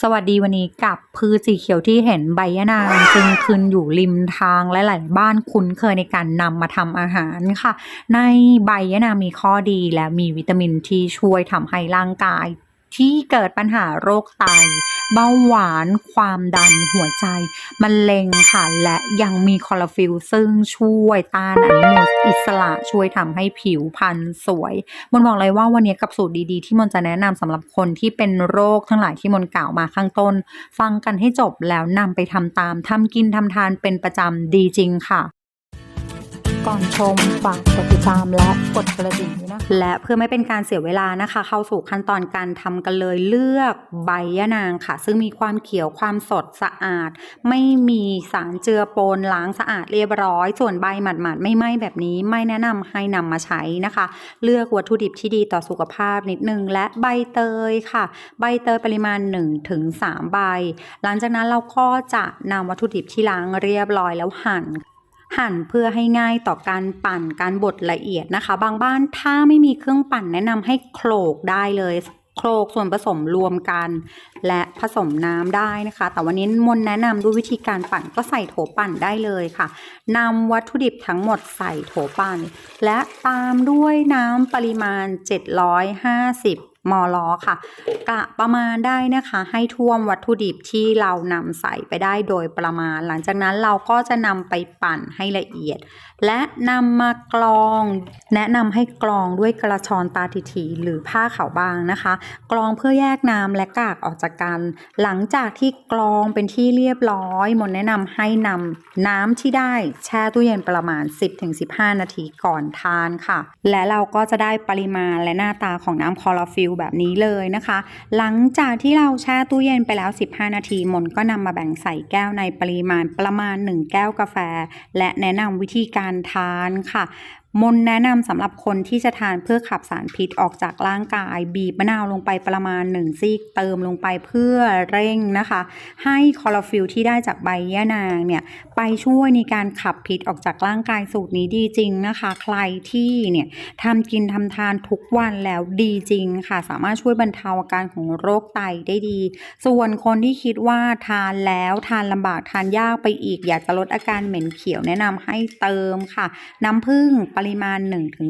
สวัสดีวันนี้กับพืชสีเขียวที่เห็นใบยะนางจึงขึ้นอยู่ริมทางและหลายบ้านคุ้นเคยในการนำมาทำอาหารค่ะ ในใบยะนางมีข้อดีและมีวิตามินที่ช่วยทำให้ร่างกาย ที่เกิดปัญหาโรคไต เบาหวาน ความดันหัวใจมะเร็งค่ะ และยังมีคลอโรฟิลซึ่งช่วยต้านอนุมูลอิสระช่วยทำให้ผิวพรรณสวยมนบอกเลยว่าวันนี้กับสูตรดีๆ ที่มนจะแนะนำสำหรับคนที่เป็นโรคทั้งหลายที่มนกล่าวมาข้างต้น ฟังกันให้จบแล้วนำไปทำตามทำกินทำทานเป็นประจำดีจริงค่ะ ก่อนชมฝากกดติดตามและกดกระดิ่งด้วยนะ และเพื่อไม่เป็นการเสียเวลานะคะ เข้าสู่ขั้นตอนการทำกันเลยเลือกใบยะนางค่ะ ซึ่งมีความเขียวความสดสะอาด ไม่มีสารเจือปนล้างสะอาดเรียบร้อย ส่วนใบหมาดๆไม่ไหม้แบบนี้ไม่แนะนำให้นำมาใช้นะคะ เลือกวัตถุดิบที่ดีต่อสุขภาพนิดนึง และใบเตยค่ะ ใบเตยปริมาณ1-3ถึง3ใบ หลังจากนั้นเราก็จะนำวัตถุดิบที่ล้างเรียบร้อยแล้วหั่น หั่นเพื่อให้ง่ายต่อการปั่นการบดละเอียดนะคะ บางบ้านถ้าไม่มีเครื่องปั่นแนะนำให้โขลกได้เลยโขลกส่วนผสมรวมกัน และผสมน้ำได้นะคะ แต่วันนี้มนแนะนำด้วยวิธีการปั่นก็ใส่โถปั่นได้เลยค่ะนำวัตถุดิบทั้งหมดใส่โถปั่น และตามด้วยน้ำปริมาณ 750 มอลค่ะ กะประมาณได้นะคะ ให้ท่วมวัตถุดิบที่เรานำใส่ไปได้โดยประมาณ หลังจากนั้นเราก็จะนำไปปั่นให้ละเอียด และนำมากรอง แนะนำให้กรองด้วยกระชอนตาทิถีหรือผ้าขาวบางนะคะ กรองเพื่อแยกน้ำและกากออกจากกัน หลังจากที่กรองเป็นที่เรียบร้อยมนแนะนำให้นำน้ำที่ได้แช่ตู้เย็นประมาณ 10-15 นาทีก่อนทานค่ะ และเราก็จะได้ปริมาณและหน้าตาของน้ำคลอโรฟิลแบบนี้เลยนะคะ หลังจากที่เราแช่ตู้เย็นไปแล้ว 15 นาทีมนก็นำมาแบ่งใส่แก้วในปริมาณประมาณ 1 แก้วกาแฟ และแนะนำวิธีการทานค่ะ มนแนะนำสำหรับคนที่จะทานเพื่อขับสารพิษออกจากร่างกาย บีบมะนาวลงไปประมาณ 1 ซีกเติมลงไปเพื่อเร่งนะคะ ให้คลอโรฟิลที่ได้จากใบยะนางเนี่ยไปช่วยในการขับพิษออกจากร่างกายสูตรนี้ดีจริงนะคะ ใครที่เนี่ยทำกินทำทานทุกวันแล้วดีจริงค่ะ สามารถช่วยบรรเทาอาการของโรคไตได้ดี ส่วนคนที่คิดว่าทานแล้วทานลำบากทานยากไปอีก อยากจะลดอาการเหม็นเขียวแนะนำให้เติมค่ะ น้ำผึ้งปริมาณ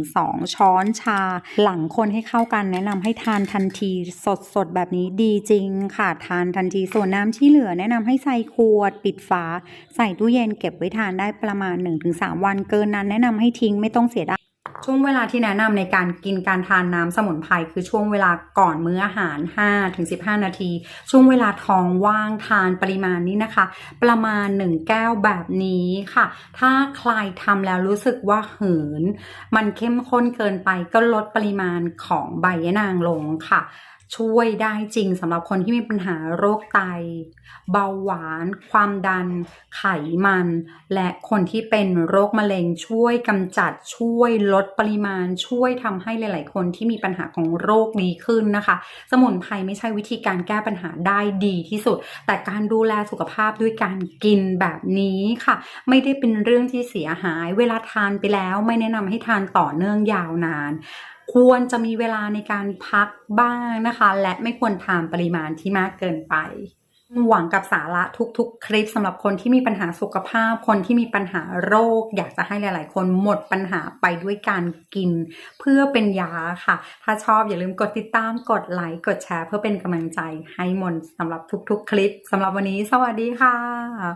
1-2 ช้อนชา หลังคนให้เข้ากันแนะนำให้ทานทันทีสดสดแบบนี้ดีจริงค่ะ ทานทันทีส่วนน้ำที่เหลือแนะนำให้ใส่ขวด ปิดฝา ใส่ตู้เย็นเก็บไว้ทานได้ประมาณ 1-3 วันเกินนั้น แนะนำให้ทิ้งไม่ต้องเสียดาย ช่วงเวลาที่แนะนำในการกินการทานน้ำสมุนไพรคือช่วงเวลาก่อนมื้ออาหาร 5-15 นาที ช่วงเวลาท้องว่างทานปริมาณนี้นะคะ ประมาณ 1 แก้วแบบนี้ค่ะ ถ้าใครทำแล้วรู้สึกว่าหืน มันเข้มข้นเกินไปก็ลดปริมาณของใบยะนางลงค่ะ ช่วยได้จริงสำหรับคนที่มีปัญหาโรคไต เบาหวาน ความดัน ไขมัน และคนที่เป็นโรคมะเร็งช่วยกำจัดช่วยลดปริมาณ ช่วยทำให้หลาย ๆ คนที่มีปัญหาของโรคดีขึ้นนะคะ สมุนไพรไม่ใช่วิธีการแก้ปัญหาได้ดีที่สุด แต่การดูแลสุขภาพด้วยการกินแบบนี้ค่ะ ไม่ได้เป็นเรื่องที่เสียหาย เวลาทานไปแล้วไม่แนะนำให้ทานต่อเนื่องยาวนาน ควรจะมีเวลาในการพักบ้างนะคะ และไม่ควรทานปริมาณที่มากเกินไป หวังกับสาระทุกๆ คลิปสำหรับคนที่มีปัญหาสุขภาพ คนที่มีปัญหาโรค อยากจะให้หลาย ๆ คนหมดปัญหาไปด้วยการกิน เพื่อเป็นยาค่ะ ถ้าชอบอย่าลืมกดติดตามกดไลค์กดแชร์ เพื่อเป็นกำลังใจให้มนสำหรับทุก ๆ คลิปสำหรับวันนี้ สวัสดีค่ะ